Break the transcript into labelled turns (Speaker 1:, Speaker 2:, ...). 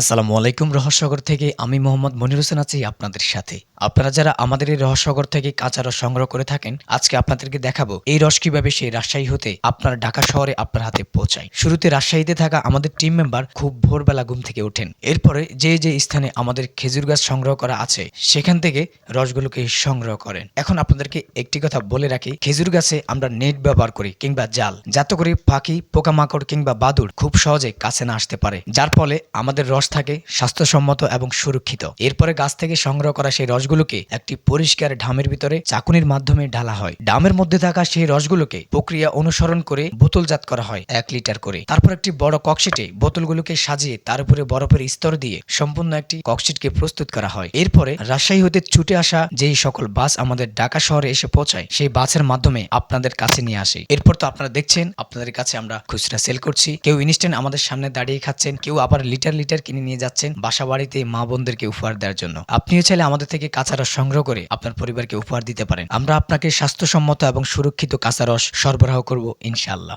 Speaker 1: আসসালামু আলাইকুম রহস্যগর থেকে আমি মোহাম্মদ মনির হোসেন আছি আপনাদের সাথে। আপনারা যারা আমাদের এই রহস্যগর থেকে কাঁচা রস সংগ্রহ করে থাকেন, আজকে আপনাদেরকে দেখাবো এই রস কীভাবে সেই রাজশাহী হতে আপনার ঢাকা শহরে আপনার হাতে পৌঁছায়। শুরুতে রাজশাহীতে থাকা আমাদের টিম মেম্বার খুব ভোরবেলা ঘুম থেকে ওঠেন। এরপরে যে যে স্থানে আমাদের খেজুর গাছ সংগ্রহ করা আছে, সেখান থেকে রসগুলোকে সংগ্রহ করেন। এখন আপনাদেরকে একটি কথা বলে রাখি, খেজুর গাছে আমরা নেট ব্যবহার করি কিংবা জাল, যাতে করে পাখি, পোকামাকড় কিংবা বাদুড় খুব সহজে কাছে না আসতে পারে। যার ফলে আমাদের রস থাকে, স্বাস্থ্যসম্মত এবং সুরক্ষিত। এরপরে গাছ থেকে সংগ্রহ করা সেই রসগুলোকে একটি পরিষ্কার ঢামের ভিতরে চাকুনির মাধ্যমে ঢালা হয়। ডামের মধ্যে থাকা সেই রসগুলোকে প্রক্রিয়া অনুসরণ করে বোতলজাত করা হয়, এক লিটার করে। তারপর একটি বড় ককশিটে বোতলগুলোকে সাজিয়ে তার উপরে বরফের স্তর দিয়ে সম্পূর্ণ একটি ককশিটকে প্রস্তুত করা হয়। এরপরে রাজশাহী হতে ছুটে আসা যেই সকল বাস আমাদের ঢাকা শহরে এসে পৌঁছায়, সেই বাসের মাধ্যমে আপনাদের কাছে নিয়ে আসে। এরপর তো আপনারা দেখছেন, আপনাদের কাছে আমরা খুচরা সেল করছি। কেউ ইনস্ট্যান্ট আমাদের সামনে দাঁড়িয়ে খাচ্ছেন, কেউ আবার লিটার লিটার কিনে নিয়ে যাচ্ছেন বাসা বাড়িতে মা বোনদেরকে উপহার দেওয়ার জন্য। আপনিও চাইলে আমাদের থেকে কাঁচারস সংগ্রহ করে আপনার পরিবারকে উপহার দিতে পারেন। আমরা আপনাকে স্বাস্থ্যসম্মত এবং সুরক্ষিত কাঁচারস সরবরাহ করব ইনশাআল্লাহ।